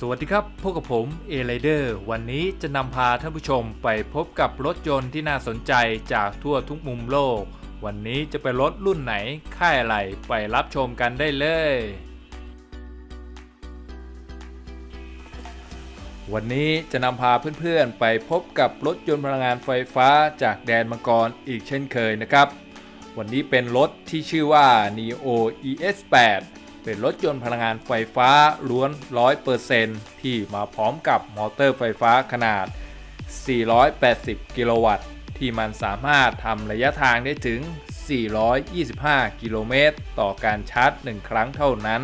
สวัสดีครับพบกับผมเอไ i เดอร์วันนี้จะนำพาท่านผู้ชมไปพบกับรถยนต์ที่น่าสนใจจากทั่วทุกมุมโลก วันนี้จะเป็นรถรุ่นไหน ค่ายอะไรไปรับชมกันได้เลย วันนี้จะนำพาเพื่อนๆ ไปพบกับรถยนต์พลังงานไฟฟ้าจากแดนมังกรอีกเช่นเคยนะครับ วันนี้เป็นรถที่ชื่อว่า Neo ES8 เป็นรถยนต์พลังงานไฟฟ้าล้วน 100%ที่มาพร้อมกับมอเตอร์ไฟฟ้าขนาด 480 กิโลวัตต์ ที่มันสามารถทำระยะทางได้ถึง 425 กิโลเมตร ต่อการชาร์จ 1 ครั้งเท่านั้น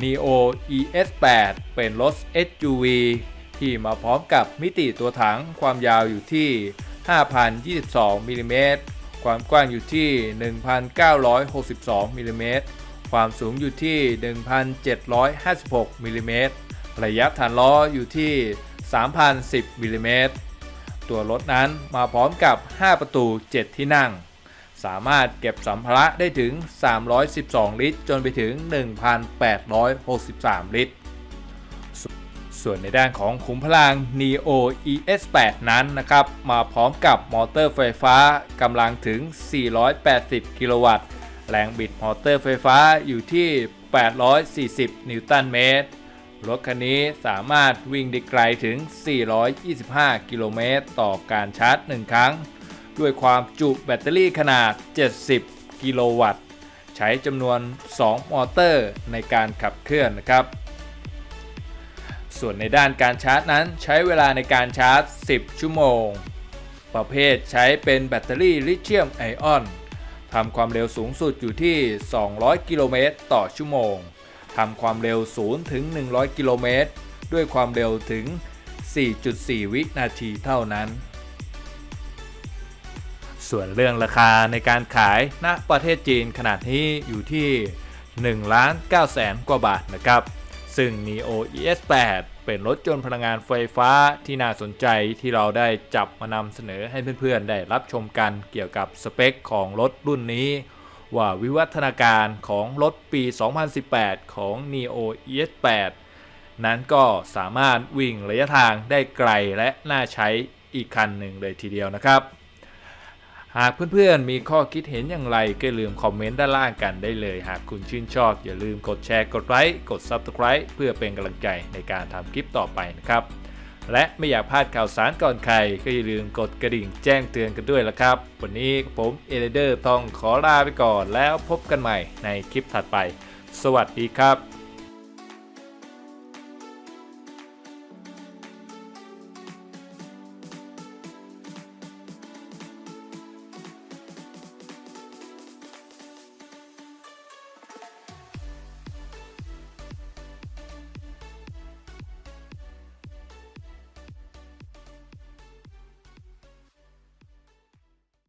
Neo ES8 เป็นรถ SUV ที่มาพร้อมกับมิติตัวถังความยาวอยู่ที่ 5,022มิลลิเมตร ความกว้างอยู่ที่ 1,962มิลลิเมตร ความสูงอยู่ที่ 1,756มิลลิเมตรระยะฐานล้ออยู่ที่ 3,010มิลลิเมตรตัวรถนั้นมาพร้อมกับ 5 ประตู 7 ที่นั่ง สามารถเก็บสัมภาระได้ถึง 312 ลิตร จนไปถึง 1,863 ลิตร ส่วนในด้านของขุมพลัง Neo ES8 นั้นนะครับ มาพร้อมกับมอเตอร์ไฟฟ้ากำลังถึง 480 กิโลวัตต์ แรงบิดมอเตอร์ไฟฟ้าอยู่ที่ 840 นิวตันเมตร รถคันนี้สามารถวิ่งได้ไกลถึง 425 กิโลเมตร ต่อการชาร์จ 1 ครั้ง ด้วยความจุแบตเตอรี่ขนาด 70 กิโลวัตต์ ใช้จำนวน 2 มอเตอร์ในการขับเคลื่อนนะครับ ส่วนในด้านการชาร์จนั้นใช้เวลาในการชาร์จ 10 ชั่วโมง ประเภทใช้เป็นแบตเตอรี่ลิเธียมไอออน ทำความเร็วสูงสุดอยู่ที่ 200 กิโลเมตรต่อชั่วโมงทำความเร็ว0ถึง 100 กิโลเมตร ด้วยความเร็วถึง 4.4 วินาทีเท่านั้น ส่วนเรื่องราคาในการขายณประเทศจีนขนาดนี้อยู่ที่1ล้าน9แสนกว่าบาทนะครับ ซึ่ง Neo ES8 เป็นรถยนต์พลังงานไฟฟ้าที่น่าสนใจที่เราได้จับมานำเสนอให้เพื่อนๆ ได้รับชมกันเกี่ยวกับสเปคของรถรุ่นนี้ ว่าวิวัฒนาการของรถปี 2018 ของ Neo ES8 นั้นก็สามารถวิ่งระยะทางได้ไกลและน่าใช้อีกคันหนึ่งเลยทีเดียวนะครับ หากเพื่อนๆมีข้อคิดเห็นอย่างไรก็อย่าลืมคอมเมนต์ด้านล่างกันได้เลย หากคุณชื่นชอบ อย่าลืมกดแชร์กดไลค์กด Subscribe เพื่อเป็นกำลังใจในการทำคลิปต่อไปนะครับ และไม่อยากพลาดข่าวสารก่อนใคร ก็อย่าลืมกดกระดิ่งแจ้งเตือนกันด้วยละครับ วันนี้ผมเอเลเดอร์ต้องขอลาไปก่อนแล้วพบกันใหม่ในคลิปถัดไป สวัสดีครับ